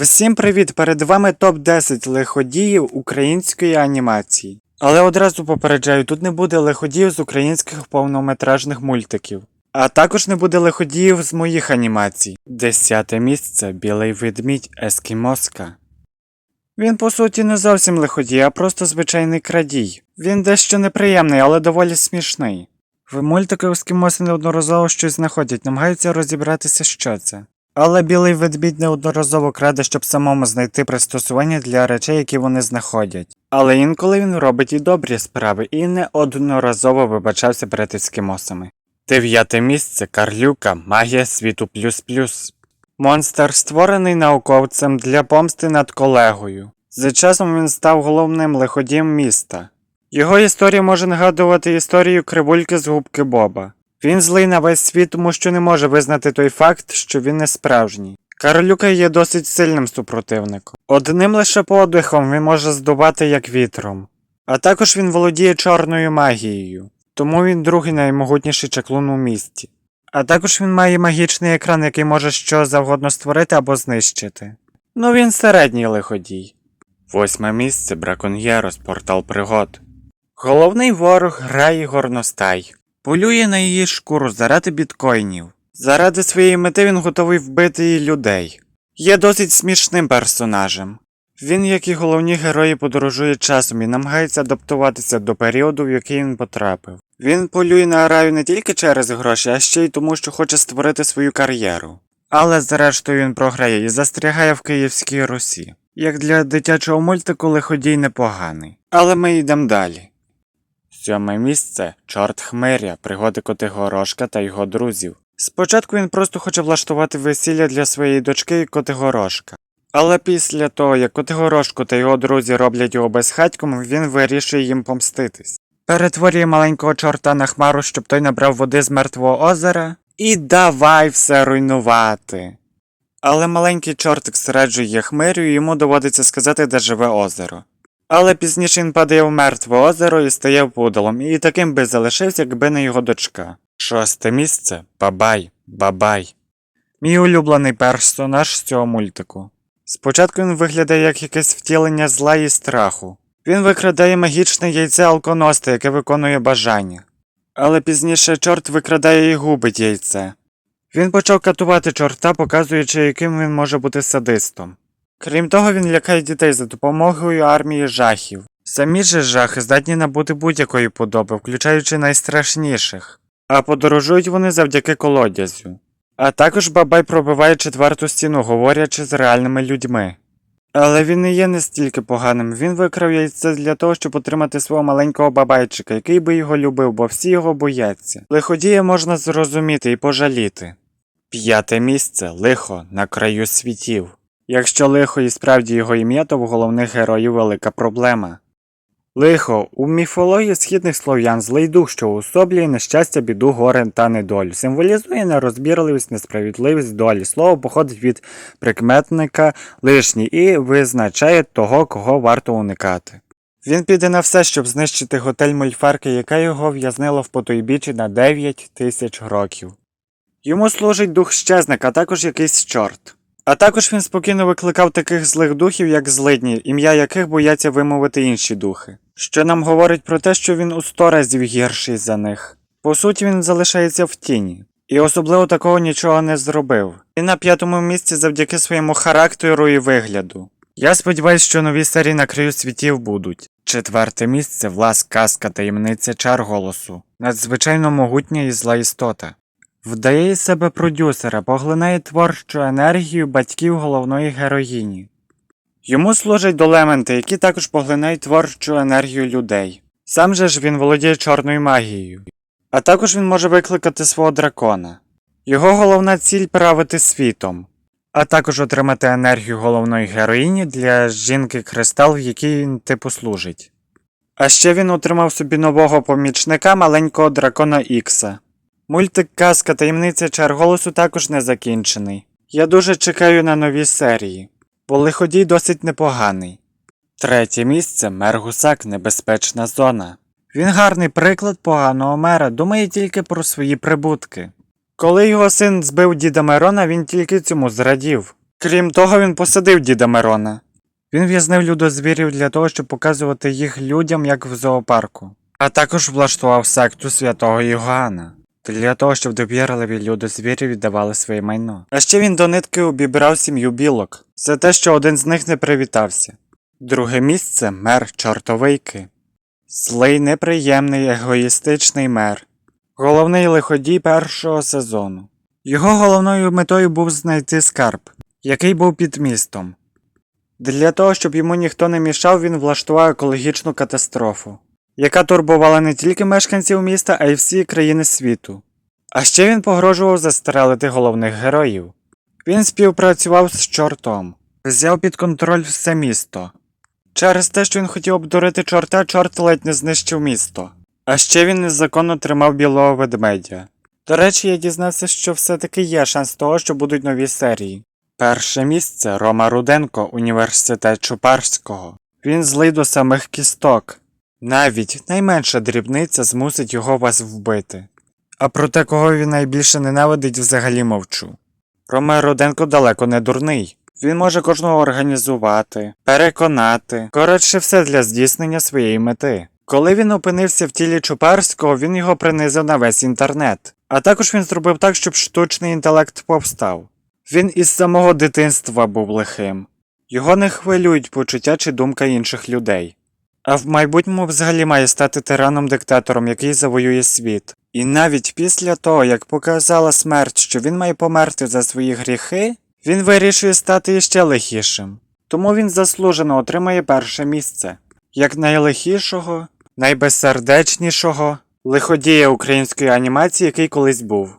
Всім привіт! Перед вами топ-10 лиходіїв української анімації. Але одразу попереджаю, тут не буде лиходіїв з українських повнометражних мультиків. А також не буде лиходіїв з моїх анімацій. Десяте місце Білий ведмідь Ескімоска. Він по суті не зовсім лиходій, а просто звичайний крадій. Він дещо неприємний, але доволі смішний. В мультику ескімоси неодноразово щось знаходять, намагаються розібратися, що це. Але білий ведмідь неодноразово краде, щоб самому знайти пристосування для речей, які вони знаходять. Але інколи він робить і добрі справи, і неодноразово вибачався перед ескімосами. Дев'яте місце Карлюка Магія світу плюс плюс. Монстр створений науковцем для помсти над колегою. За часом він став головним лиходієм міста. Його історія може нагадувати історію кривульки з губки Боба. Він злий на весь світ, тому що не може визнати той факт, що він не справжній. Карлюка є досить сильним супротивником. Одним лише подихом він може здувати як вітром. А також він володіє чорною магією, тому він другий наймогутніший чаклун у місті. А також він має магічний екран, який може що завгодно створити або знищити. Ну він середній лиходій. Восьме місце Браконьєрос, портал пригод. Головний ворог грає горностай. Полює на її шкуру заради біткоїнів. Заради своєї мети він готовий вбити її людей. Є досить смішним персонажем. Він, як і головні герої, подорожує часом і намагається адаптуватися до періоду, в який він потрапив. Він полює на раю не тільки через гроші, а ще й тому, що хоче створити свою кар'єру. Але зрештою він програє і застрягає в Київській Русі. Як для дитячого мультику лиходій непоганий. Але ми йдемо далі. Сьоме місце чорт Хмиря, пригоди Котигорошка та його друзів. Спочатку він просто хоче влаштувати весілля для своєї дочки Котигорошка. Але після того, як Котигорошко та його друзі роблять його безхатьком, він вирішує їм помститись. Перетворює маленького чорта на хмару, щоб той набрав води з мертвого озера, і давай все руйнувати. Але маленький чортик середжує хмирю, і йому доводиться сказати, де живе озеро. Але пізніше він падає в мертве озеро і стає пудалом, і таким би залишився, якби не його дочка. Шосте місце Бабай, Бабай. Мій улюблений персонаж з цього мультику. Спочатку він виглядає як якесь втілення зла і страху. Він викрадає магічне яйце алконоста, яке виконує бажання. Але пізніше чорт викрадає і губить яйце. Він почав катувати чорта, показуючи, яким він може бути садистом. Крім того, він лякає дітей за допомогою армії жахів. Самі ж жахи здатні набути будь-якої подоби, включаючи найстрашніших, а подорожують вони завдяки колодязю. А також бабай пробиває четверту стіну, говорячи з реальними людьми. Але він не є настільки поганим, він викрав яйце для того, щоб отримати свого маленького бабайчика, який би його любив, бо всі його бояться. Лиходія можна зрозуміти і пожаліти. П'яте місце лихо на краю світів. Якщо лихо і справді його ім'я, то в головних героїв велика проблема. Лихо у міфології східних слов'ян злий дух, що уособлює нещастя, біду, горе та недолю, символізує нерозбірливість, несправедливість долі. Слово походить від прикметника лишній і визначає того, кого варто уникати. Він піде на все, щоб знищити готель мульфарки, яка його в'язнила в потойбіччі на 9 тисяч років. Йому служить дух щезника, а також якийсь чорт. А також він спокійно викликав таких злих духів, як злидні, ім'я яких бояться вимовити інші духи, що нам говорить про те, що він у сто разів гірший за них. По суті, він залишається в тіні, і особливо такого нічого не зробив. І на п'ятому місці завдяки своєму характеру і вигляду. Я сподіваюся, що нові серії на краю світів будуть. Четверте місце влас казка таємниця чар голосу. Надзвичайно могутня і зла істота. Вдає із себе продюсера, поглинає творчу енергію батьків головної героїні. Йому служать долементи, які також поглинають творчу енергію людей. Сам же ж він володіє чорною магією. А також він може викликати свого дракона. Його головна ціль правити світом, а також отримати енергію головної героїні для жінки кристал, в якій він типу служить. А ще він отримав собі нового помічника маленького дракона Ікса. Мультик Казка таємниця чар голосу також не закінчений. Я дуже чекаю на нові серії, бо лиходій досить непоганий. Третє місце мер Гусак Небезпечна зона. Він гарний приклад поганого мера, думає тільки про свої прибутки. Коли його син збив діда Мирона, він тільки цьому зрадів. Крім того, він посадив діда Мирона. Він в'язнив людозвірів для того, щоб показувати їх людям, як в зоопарку. А також влаштував секту святого Йоганна. Для того, щоб довірливі людозвірі віддавали своє майно. А ще він до нитки обібрав сім'ю білок за те, що один з них не привітався. Друге місце мер чортовийки. Злий, неприємний, егоїстичний мер. Головний лиходій першого сезону. Його головною метою був знайти скарб, який був під містом. Для того, щоб йому ніхто не мішав, він влаштував екологічну катастрофу, яка турбувала не тільки мешканців міста, а й всі країни світу. А ще він погрожував застрелити головних героїв. Він співпрацював з чортом, взяв під контроль все місто. Через те, що він хотів обдурити чорта, чорт ледь не знищив місто. А ще він незаконно тримав білого ведмедя. До речі, я дізнався, що все-таки є шанс того, що будуть нові серії. Перше місце Рома Руденко, університет Чупарського. Він злий до самих кісток. Навіть найменша дрібниця змусить його вас вбити. А про те, кого він найбільше ненавидить, взагалі мовчу. Рома Руденко далеко не дурний. Він може кожного організувати, переконати, коротше, все для здійснення своєї мети. Коли він опинився в тілі Чупарського, він його принизив на весь інтернет. А також він зробив так, щоб штучний інтелект повстав. Він із самого дитинства був лихим. Його не хвилюють почуття чи думка інших людей. А в майбутньому взагалі має стати тираном-диктатором, який завоює світ. І навіть після того, як показала смерть, що він має померти за свої гріхи, він вирішує стати іще лихішим. Тому він заслужено отримає перше місце як найлихішого, найбезсердечнішого лиходія української анімації, який колись був.